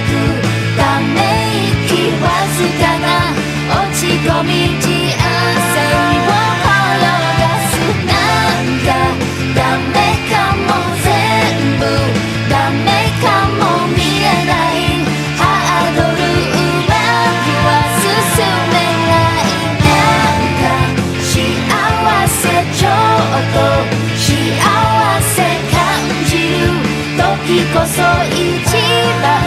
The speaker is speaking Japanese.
くためきわずかな落ち込み人生を転がすなんかダメかもぜんぶダメかも見えないハードルうまくはすすめないなんかしあわせちょっとしあわせ感じるときこそいちばん